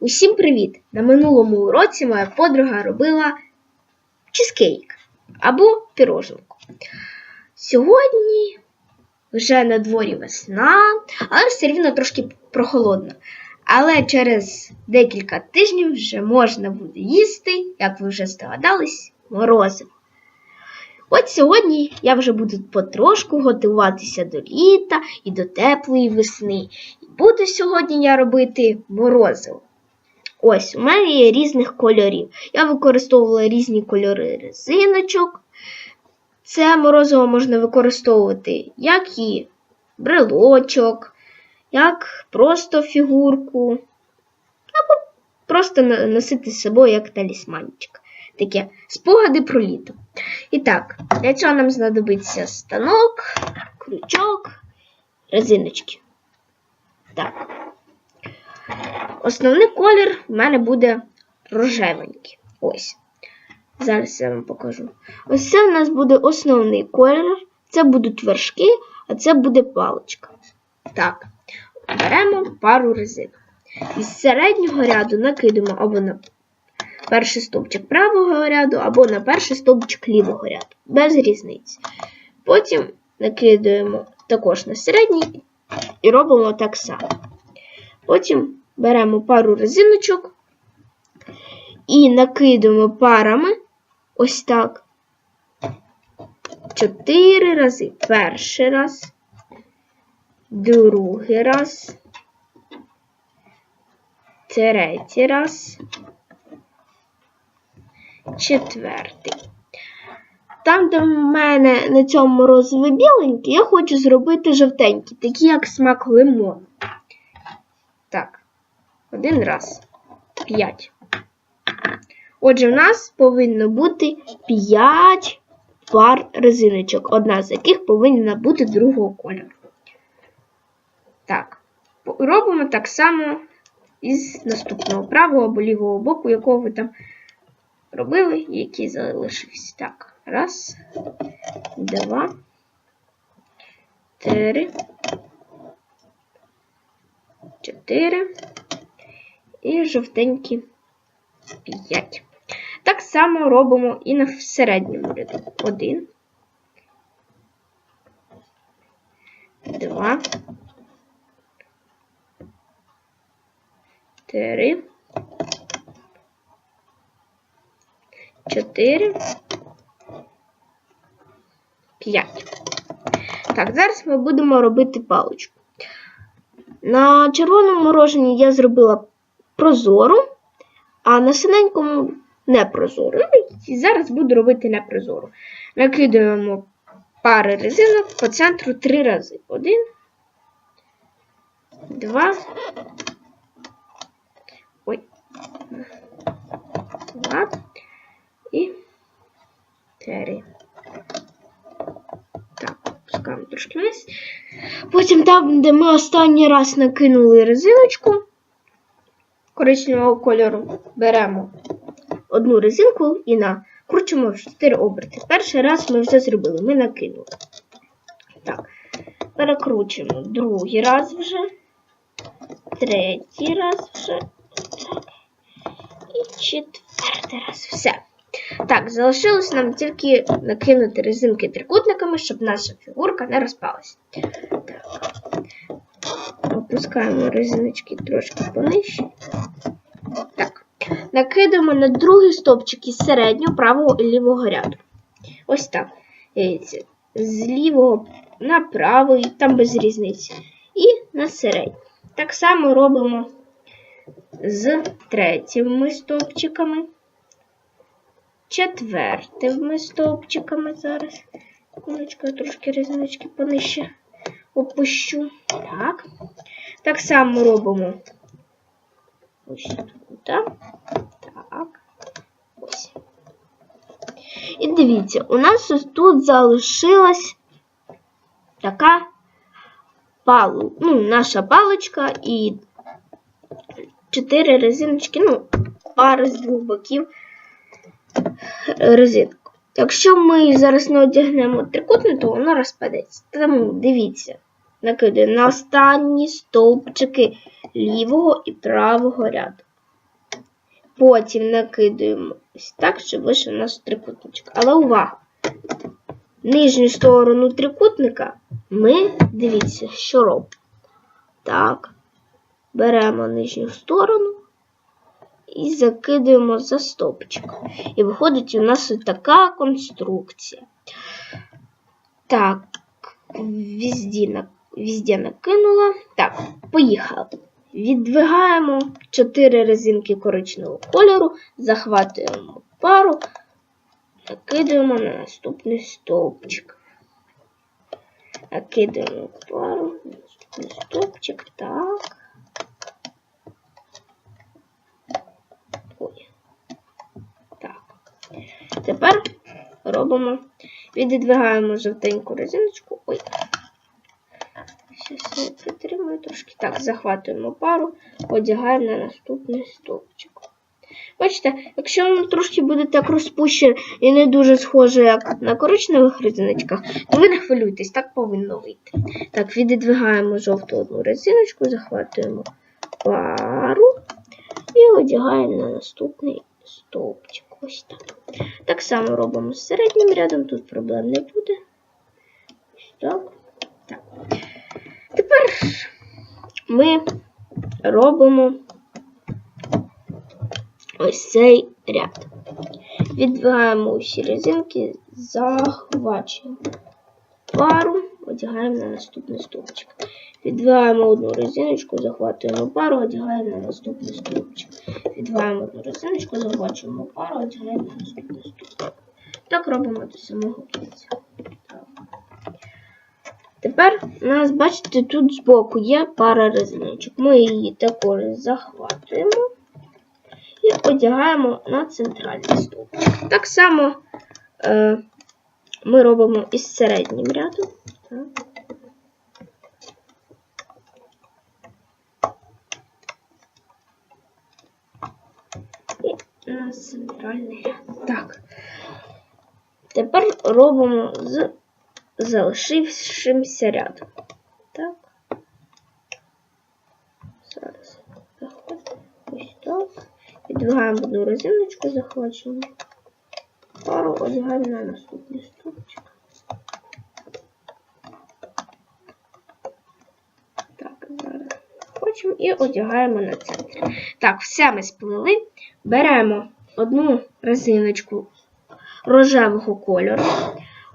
Усім привіт! На минулому уроці моя подруга робила чизкейк або піроженку. Сьогодні вже на дворі весна, але все рівно трошки прохолодно. Але через декілька тижнів вже можна буде їсти, як ви вже здогадались, морозиво. От сьогодні я вже буду потрошку готуватися до літа і до теплої весни. І буду сьогодні я робити морозиво. Ось, у мене є різних кольорів. Я використовувала різні кольори резиночок. Це морозиво можна використовувати як і брелочок, як просто фігурку, або просто носити з собою як талісманчик. Таке спогади про літо. І так, для цього нам знадобиться станок, крючок, резиночки. Так. Основний колір в мене буде рожевенький. Ось. Зараз я вам покажу. Ось це в нас буде основний колір. Це будуть вершки, а це буде паличка. Так, беремо пару резинок. Із середнього ряду накидаємо або на перший стовпчик правого ряду, або на перший стовпчик лівого ряду. Без різниці. Потім накидаємо також на середній і робимо так само. Потім беремо пару резиночок і накидаємо парами ось так. Чотири рази. Перший раз, другий раз, третій раз, четвертий. Там, де в мене на цьому морозиві біленький, я хочу зробити жовтенький, такі як смак лимону. Так, один раз. П'ять. Отже, в нас повинно бути 5 пар резиночок, одна з яких повинна бути другого кольору. Так, робимо так само із наступного правого або лівого боку, якого ви там робили, і який залишився. Так, раз, два, три, чотири і жовтенькі п'ять. Так само робимо і на середньому ряду. Один, два, три, чотири, п'ять. Так, зараз ми будемо робити паличку. На червоному мороженні я зробила прозору, а на синенькому непрозору. Ну, І зараз буду робити непрозору. Накидаємо пари резинок по центру три рази. Один, два. Ой. Два. І три. Так, пускаємо трошки вниз. Потім там, де ми останній раз накинули резиночку коричневого кольору, беремо одну резинку і накручуємо в 4 оберти. Перший раз ми вже зробили, ми накинули. Так, перекручуємо другий раз вже, третій раз вже. І четвертий раз. Все. Так, залишилось нам тільки накинути резинки трикутниками, щоб наша фігурка не розпалася. Опускаємо резиночки трошки понижче. Так. Накидаємо на другий стовпчик із середнього правого і лівого ряду. Ось так. З лівого на правий, там без різниці. І на середній. Так само робимо з третіми стовпчиками, четвертими стовпчиками зараз. Трошки резиночки понижче опущу. Так. Так само робимо ось тут. Так. Ось. І дивіться, у нас ось тут залишилась така палу, ну, наша паличка і чотири резиночки, ну, пара з двох боків резинку. Якщо ми зараз не одягнемо трикутник, то воно розпадеться. Тому дивіться, накидаю на останні стовпчики лівого і правого ряду. Потім накидуємо ось так, щоб вийшов у нас трикутничок. Але увага! Нижню сторону трикутника ми, дивіться, що робимо. Так, беремо нижню сторону і закидуємо за стопчик. І виходить у нас ось така конструкція. Так, везде, везде накинула. Так, поїхали. Віддвигаємо 4 резинки коричневого кольору, захватуємо пару, накидуємо на наступний стовпчик. Накидуємо пару, на наступний стовпчик, так. Ой. Так. Тепер робимо, віддвигаємо жовтеньку резиночку. Ой. Щас я притримую трошки. Так, захватуємо пару, одягаємо на наступний стовпчик. Бачите, якщо воно трошки буде так розпущене і не дуже схоже, як на коричневих резиночках, то ви не хвилюйтесь, так повинно вийти. Так, віддвигаємо жовту одну резиночку, захватуємо пару і одягаємо на наступний стовпчик. Ось так. Так само робимо з середнім рядом, тут проблем не буде. Ось так. так. Тепер ми робимо ось цей ряд. Віддвигаємо усі резинки, захвачуємо пару, одягаємо на наступний стовпчик. Віддвигаємо одну резиночку, захватуємо пару, одягаємо на наступний стовпчик. Віддвигаємо одну резиночку, захвачуємо пару, одягаємо на наступний стовпчик. Так робимо до самого кінця. Так. Тепер у нас, бачите, тут збоку є пара резиночок. Ми її також захватуємо і одягаємо на центральний стовп. Так само е, ми робимо із середнім рядом. І на центральний ряд. Так. Тепер робимо з залишившимся рядом. Так. Зараз заходимо. Ось так. Віддвигаємо одну резиночку, захвачуємо. Пару одягаємо на наступний стовпчик. Так, зараз хочемо і одягаємо на центр. Так, все ми сплели. Беремо одну резиночку рожевого кольору.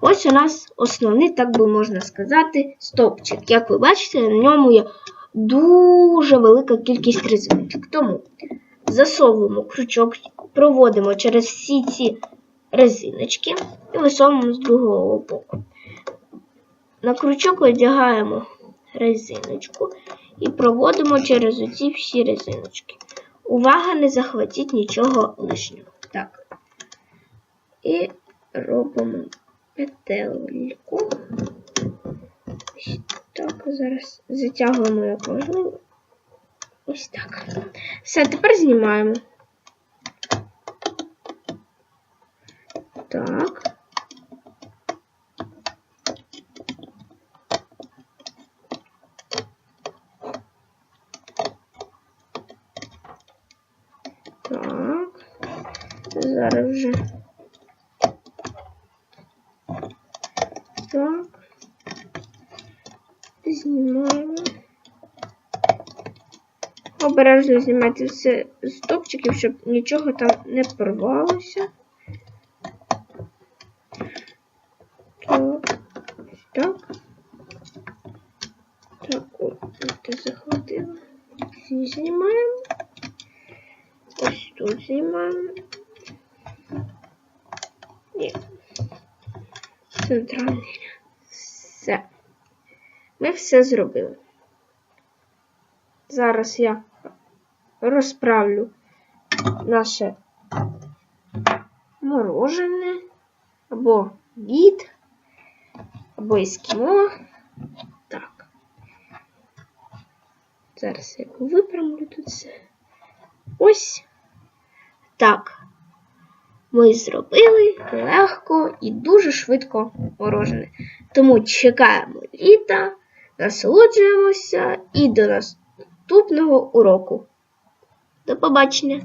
Ось у нас основний, так би можна сказати, стовпчик. Як ви бачите, на ньому є дуже велика кількість резиночок. Тому засовуємо крючок, проводимо через всі ці резиночки і висовуємо з другого боку. На крючок одягаємо резиночку і проводимо через оці всі резиночки. Увага, не захватіть нічого лишнього. Так. І робимо петельку. Так, зараз затягуємо як можливо. Ось так. Все, тепер знімаємо. Так. Так. Зараз вже. Так. Знімаємо. Обережно знімати все з топчиків, щоб нічого там не порвалося. Так, так. Так, о, це захватило. Всі знімаємо. Ось тут знімаємо. І центральний. Все. Ми все зробили. Зараз я розправлю наше морожене або від, або ескімо. Так. Зараз я його виправлю тут все. Ось так. Ми зробили легко і дуже швидко морожене. Тому чекаємо літа, насолоджуємося і до наступного уроку. До побачення!